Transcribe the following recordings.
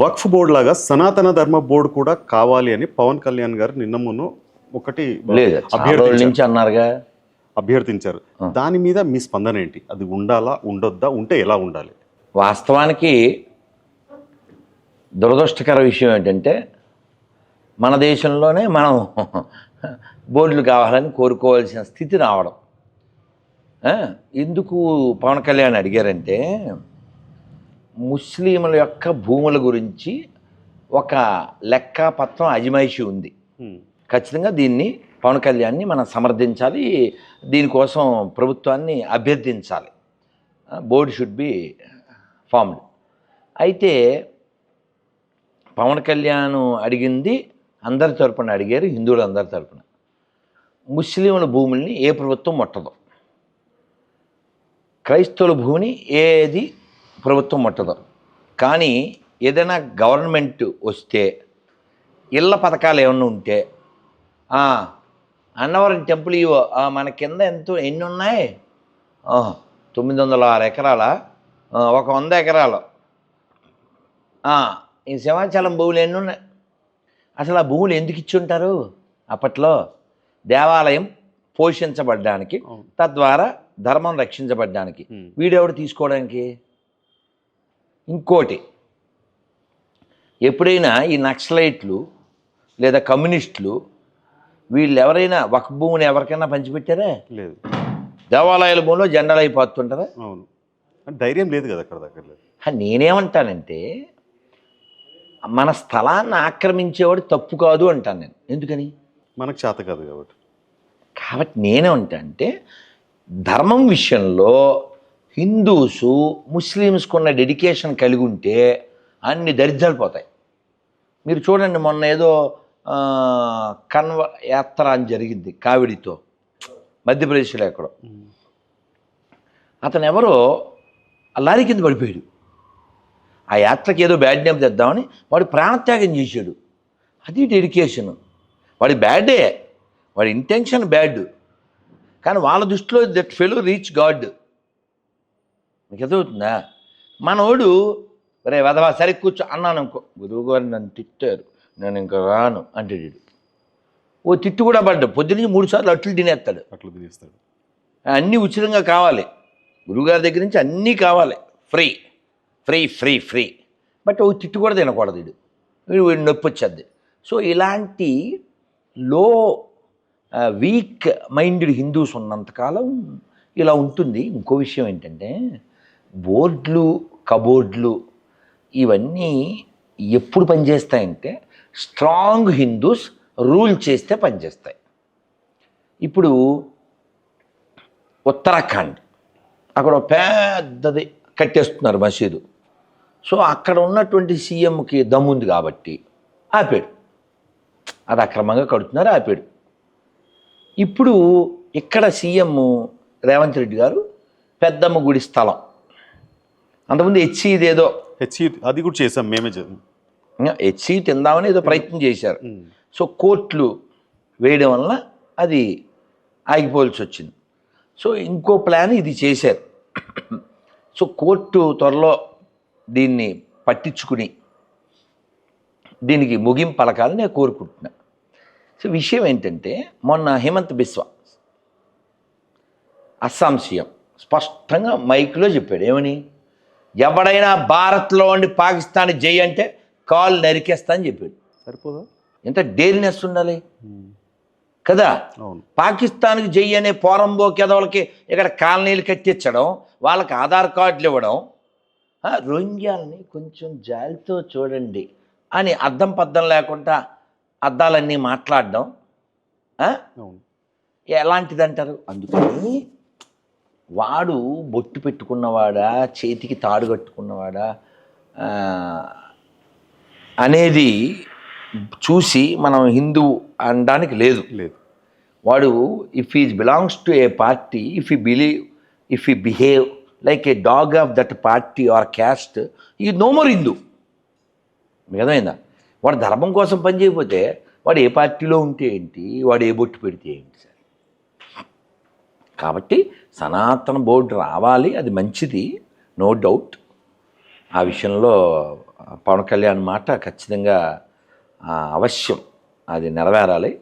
వక్ఫ్ board లాగా సనాతన ధర్మ బోర్డు కూడా కావాలి అని పవన్ కళ్యాణ్ గారు నిన్న మొన్న ఒకటి నుంచి అన్నారుగా. అభ్యర్థించారు. దాని మీద మీ స్పందన ఏంటి? అది ఉండాలా ఉండొద్దా ఉంటే ఎలా ఉండాలి? వాస్తవానికి దురదృష్టకర విషయం ఏంటంటే మన దేశంలోనే మనం బోర్డులు కావాలని కోరుకోవాల్సిన స్థితి రావడం. ఎందుకు పవన్ కళ్యాణ్ అడిగారంటే ముస్లింల యొక్క భూముల గురించి ఒక లెక్కాపత్రం అజమాయిషి ఉంది. ఖచ్చితంగా దీన్ని పవన్ కళ్యాణ్ని మనం సమర్థించాలి దీనికోసం ప్రభుత్వాన్ని అభ్యర్థించాలి. Board should be formed. అయితే పవన్ కళ్యాణ్ అడిగింది అందరి తరపున అడిగారు హిందువులు అందరి తరపున. ముస్లింల భూముల్ని ఏ ప్రభుత్వం ముట్టదు. క్రైస్తవుల భూమిని ఏది ప్రభుత్వం ముట్టదు కానీ ఏదైనా గవర్నమెంట్ వస్తే ఇళ్ళ పథకాలు ఏమన్నా ఉంటే అన్నవరం టెంపుల్ ఇవో మన కింద ఎంతో ఎన్ని ఉన్నాయి? తొమ్మిది వందల ఆరు ఎకరాల ఒక వంద ఎకరాలు. ఈ సింహాచలం భూములు ఎన్ని ఉన్నాయి? అసలు ఆ భూములు ఎందుకు ఇచ్చి ఉంటారు? అప్పట్లో దేవాలయం పోషించబడ్డానికి. తద్వారా ధర్మం రక్షించబడ్డానికి. వీడెవడు తీసుకోవడానికి? ఇంకోటి ఎప్పుడైనా ఈ నక్సలైట్లు లేదా కమ్యూనిస్టులు వీళ్ళు ఎవరైనా ఒక భూమిని ఎవరికైనా పంచిపెట్టారా? లేదు. దేవాలయాల భూమిలో జెండాలు అయిపోతుంటారా? అవును. ధైర్యం లేదు కదా అక్కడ దగ్గర. నేనేమంటానంటే మన స్థలాన్ని ఆక్రమించేవాడు తప్పు కాదు అంటాను నేను. ఎందుకని? మనకు చేత కాదు కాబట్టి. కాబట్టి నేనేమంటా అంటే ధర్మం విషయంలో హిందూసు ముస్లిమ్స్కి ఉన్న డెడికేషన్ కలిగి ఉంటే అన్ని దరిద్రాలు పోతాయి. మీరు చూడండి మొన్న ఏదో కన్వ యాత్ర అని జరిగింది కావిడితో మధ్యప్రదేశ్లో ఎక్కడో. అతను ఎవరో లారీ కింద పడిపోయాడు. ఆ యాత్రకి ఏదో బ్యాడ్ నేమ్ తెద్దామని వాడు ప్రాణత్యాగం చేశాడు. అది డెడికేషన్. వాడి బ్యాడే వాడి ఇంటెన్షన్ బ్యాడ్. కానీ వాళ్ళ దృష్టిలో దట్ ఫెలో రీచ్ గాడ్. మీకు ఎదుగుతుందా మనోడు రే వదవా సరే కూర్చో అన్నాను అనుకో. గురువు గారు నన్ను తిట్టారు. నేను ఇంకా రాను అంటే. ఓ తిట్టు కూడా పడ్డా పొద్దున్నీ మూడు సార్లు అట్లు తినేస్తాడు. అట్లా తినేస్తాడు. అన్నీ ఉచితంగా కావాలి. గురువుగారి దగ్గర నుంచి అన్నీ కావాలి. Free. Free free free. But ఒక తిట్టు కూడా తినకూడదు వీడు. వీడు వీడు నొప్పి వచ్చేది సో ఇలాంటి లో వీక్ మైండెడ్ హిందూస్ ఉన్నంతకాలం ఇలా ఉంటుంది. ఇంకో విషయం ఏంటంటే బోర్డులు కబోర్డ్లు ఇవన్నీ ఎప్పుడు పనిచేస్తాయంటే స్ట్రాంగ్ హిందూస్ రూల్ చేస్తే పనిచేస్తాయి. ఇప్పుడు ఉత్తరాఖండ్ అక్కడ ఒక పెద్దది కట్టేస్తున్నారు మసీదు. సో అక్కడ ఉన్నటువంటి సీఎంకి దమ్ముంది కాబట్టి ఆపాడు. అది అక్రమంగా కడుతున్నారు ఆపాడు. ఇప్పుడు ఇక్కడ సీఎం రేవంత్ రెడ్డి గారు పెద్దమ్మ గుడి స్థలం అంతకుముందు హెచ్సి ఇదేదో హెచ్సి అది కూడా చేసాం మేమే హెచ్సి తిందామని ఏదో ప్రయత్నం చేశారు. సో కోర్టులు వేయడం వల్ల అది ఆగిపోవాల్సి వచ్చింది. సో ఇంకో ప్లాన్ ఇది చేశారు. సో కోర్టు త్వరలో దీన్ని పట్టించుకుని దీనికి ముగింపు పలకాలని నేను కోరుకుంటున్నా. సో విషయం ఏంటంటే మొన్న హేమంత్ బిస్వా అస్సాం సీఎం స్పష్టంగా మైక్లో చెప్పాడు. ఏమని? ఎవడైనా భారత్లో ఉండి పాకిస్తాన్ జై అంటే కాల్ నరికేస్తా అని చెప్పాడు. సరిపోదా? ఎంత డేరినెస్ ఉండాలి. కదా? అవును. పాకిస్తాన్కి జై అనే పోరంబో కెదవలకి ఇక్కడ కాలనీలు కట్టించడం వాళ్ళకి ఆధార్ కార్డులు ఇవ్వడం రోహింగ్యాలని కొంచెం జాలితో చూడండి అని అద్దం పద్దం లేకుండా అద్దాలన్నీ మాట్లాడడం ఆ? అవును. ఎలాంటిది అంటారు అందుకని వాడు బొట్టు పెట్టుకున్నవాడా చేతికి తాడు కట్టుకున్నవాడా అనేది చూసి మనం హిందూ అనడానికి లేదు. లేదు. వాడు if is belongs to a party if he believe if he behave like a dog of that party or caste he no more Hindu మీకు అర్థమైందా? వాడు ధర్మం కోసం పని చేయకపోతే వాడు ఏ పార్టీలో ఉంటే ఏంటి? వాడు ఏ బొట్టు పెడితే ఏంటి సార్? కాబట్టి సనాతన బోర్డు రావాలి అది మంచిది నో డౌట్ ఆ విషయంలో పవన్ కళ్యాణ్ మాట ఖచ్చితంగా అవశ్యం. అది నెరవేరాలి.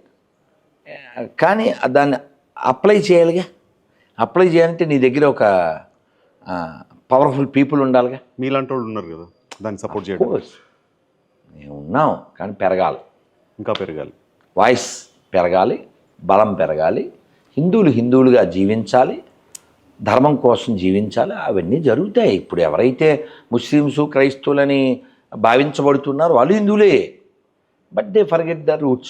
కానీ దాన్ని అప్లై చేయాలిగా? అప్లై చేయాలంటే నీ దగ్గర ఒక పవర్ఫుల్ పీపుల్ ఉండాలిగా? మీలాంటి వాళ్ళు ఉన్నారు కదా దాన్ని సపోర్ట్ చేయడం మేము ఉన్నాం కానీ పెరగాలి. ఇంకా పెరగాలి. వాయిస్ పెరగాలి బలం పెరగాలి. హిందువులు హిందువులుగా జీవించాలి ధర్మం కోసం జీవించాలి అవన్నీ జరుగుతాయి. ఇప్పుడు ఎవరైతే ముస్లిమ్స్ క్రైస్తవులని భావించబడుతున్నారో వాళ్ళు హిందువులే. But they forget the roots